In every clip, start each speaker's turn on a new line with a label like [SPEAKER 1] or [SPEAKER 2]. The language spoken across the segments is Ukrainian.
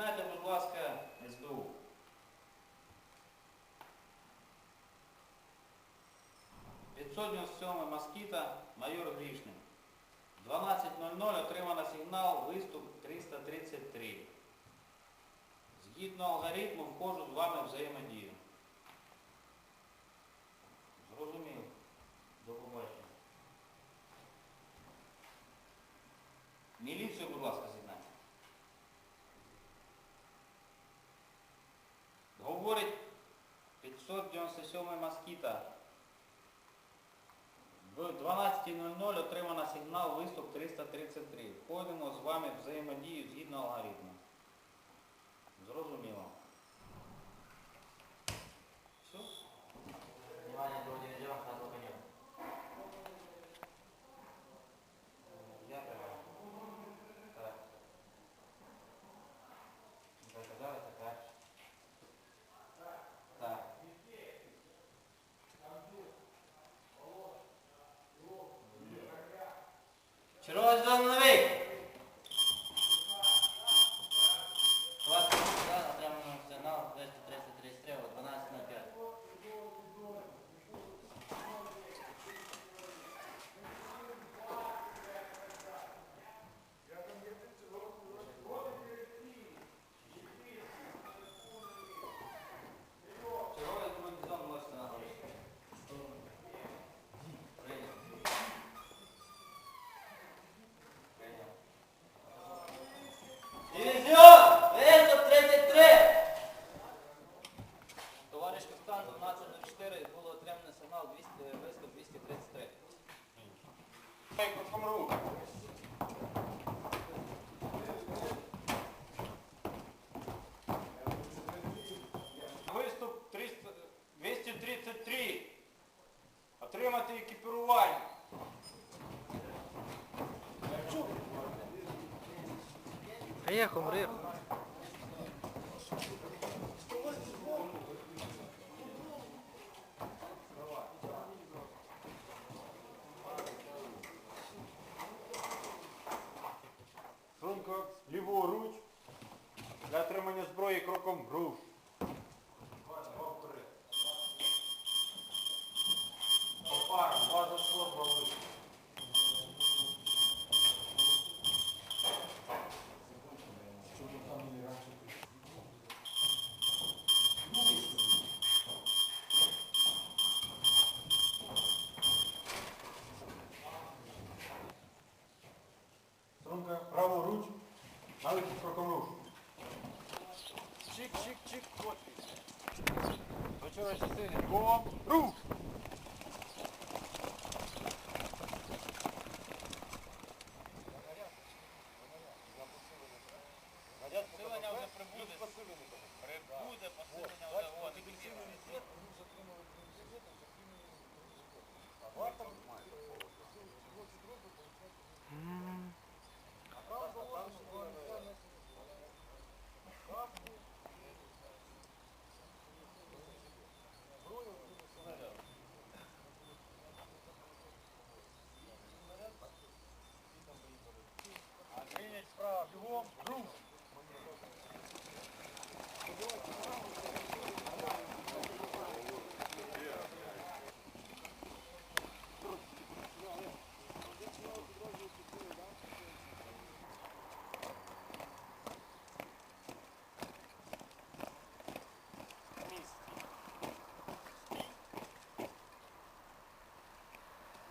[SPEAKER 1] З'єднайте, будь ласка, СБУ. сьоме москіта, майор Грішнин. 12.00 отримано сигнал, виступ 333. Згідно алгоритму вхожу з вами взаємодію. 597 москіта. В 12.00 отримано сигнал виступ 333. Входимо з вами взаємодію згідно алгоритму. Зрозуміло.
[SPEAKER 2] Капітан 1204 було отримано сигнал 200, виступ 233.
[SPEAKER 3] Виступ 300 233. Отримати екіпірування.
[SPEAKER 2] Приїхав, приїхав.
[SPEAKER 3] Струнка праворуч. Належить кроком руш. Чик, чик, чик, копі. Вечора частини. Го, руш!
[SPEAKER 2] Посилення вже прибуде. Прибуде, посилення вже от.
[SPEAKER 3] Прийнять справа. Бігом, руш!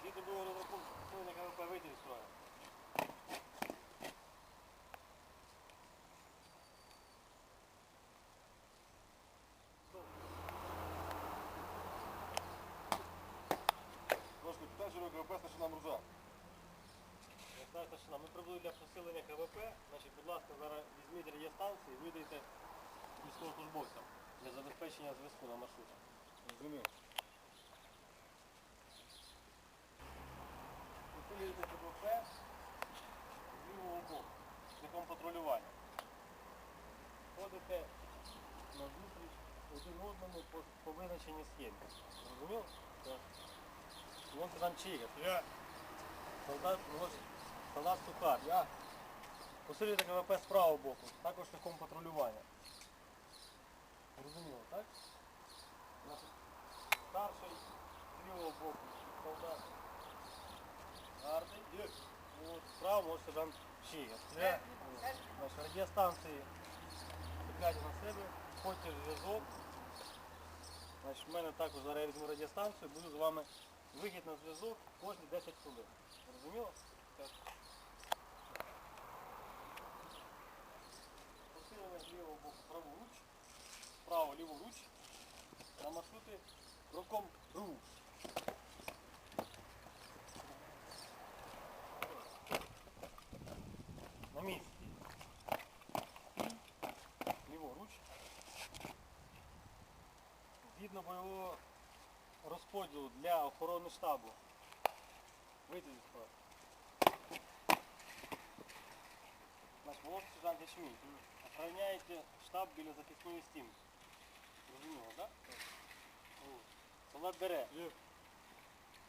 [SPEAKER 3] Діти було розрахунку, хто на КВП вийти своє.
[SPEAKER 4] Трошки питань щодо КВП старшина Мурза.
[SPEAKER 3] Ясна старшина, ми прибули для посилення КВП. Значить, будь ласка, зараз візьміть реєстанції і видайте військовослужбовцям для забезпечення зв'язку на маршруті.
[SPEAKER 4] Зрозумів.
[SPEAKER 3] Посилюєте КВП з лівого боку, шляхом патрулювання. Ходите на зустріч один одному по, по визначеній схемі. Зрозумів? Так. Вон чига. Я. Солдат, ось, солдат Сухар. Я. Посилюєте КВП з правого боку, також шляхом патрулювання. Розуміло, так? Старший з лівого боку, солдат. Гарний. От, справа може сержант Шиєв. Це значить, радіостанції цепляйте на себе, входьте в зв'язок. Значить, в мене також зараз я візьму радіостанцію, буду з вами вихід на зв'язок кожні 10 хвилин. Розуміло? Посилення з лівого боку праворуч, справа ліворуч, на маршрути кроком рух. На місці. Ліворуч. Згідно бойового розподілу для охорони штабу. Вийти зі справи. Наш волос сержант Ячмінь. Охороняєте штаб біля захисної стінки. Розуміло, так? Солдат бере.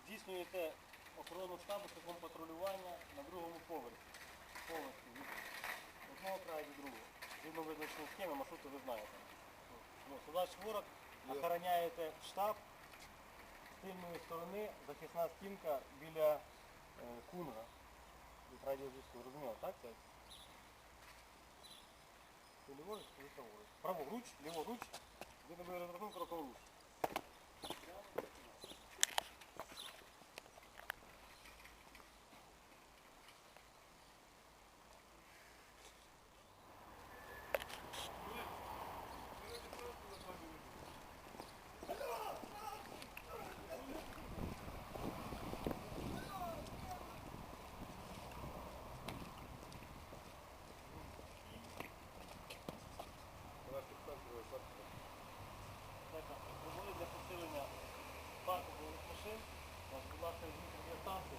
[SPEAKER 3] Здійснюєте охорону штабу шляхом патрулювання на другому поверсі. Поверсі від одного краю до другого. Згідно визначеної схеми, маршрути ви знаєте. Ну, солдат Шворок охороняєте штаб з тильної сторони, захисна стінка біля е, кунга від радіозв'язку. Розуміло, так? Це? Ти ліворуч, ти праворуч. Праворуч, ліворуч, згідно бойового розрахунку, праворуч.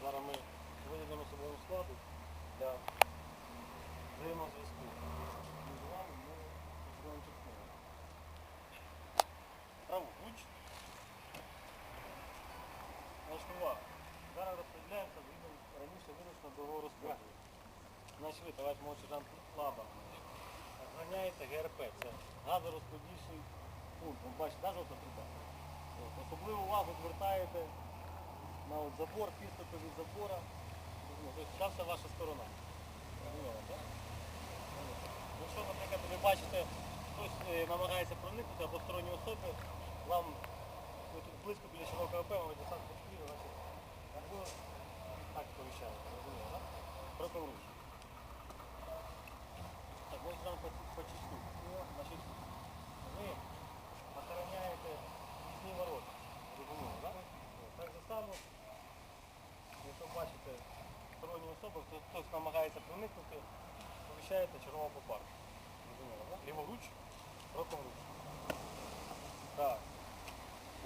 [SPEAKER 3] Зараз ми вийдемо особовому складу для взаємозв'язку. Між вами ми особовим частиною. Праворуч. Значить, увага. Зараз розподіляємося згідно раніше визначено бойового розподілу. Значить, ви, товариш сержант Лаба, охороняєте ГРП, це газорозподільчий пункт. Ви бачите, навіть жовта труба. Особливу увагу звертаєте на от забор, підступи від забора. Ну, Тобто вся вся ваша сторона. От. Якщо, наприклад, ви бачите, хтось е, намагається проникнути або сторонні особи, вам ви тут близько біля широкого КВП, ви десант пошкірю, значить, або так повіщаєте, розуміло, так? Руч. Так, ось вам по, числу. Ви охороняєте вхідні ворота. Розуміло, так? Так же само, якщо бачите хто хтось намагається проникнути, повіщаєте червоного по парку. Розуміло. Ліворуч, руч. Так.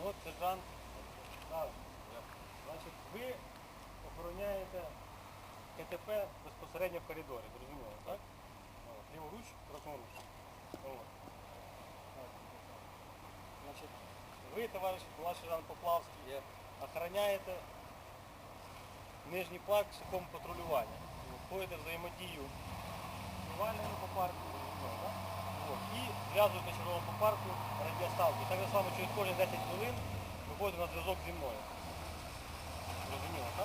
[SPEAKER 3] От сержант. Так. Значить, ви охороняєте КТП безпосередньо в коридорі, зрозуміло, так? От, Ліворуч, кроком руч. От. Так. Значить, ви, товариш ваш Жан Поплавський, охороняєте нижній парк шляхом патрулювання. Входите взаємодію патрулювальними по парку, і зв'язуєте червоного по парку радіоставки. Так само через кожні 10 хвилин виходите на зв'язок зі мною. Розуміло, так?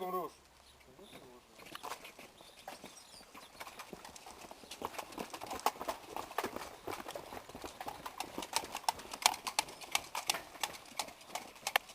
[SPEAKER 3] Comrus.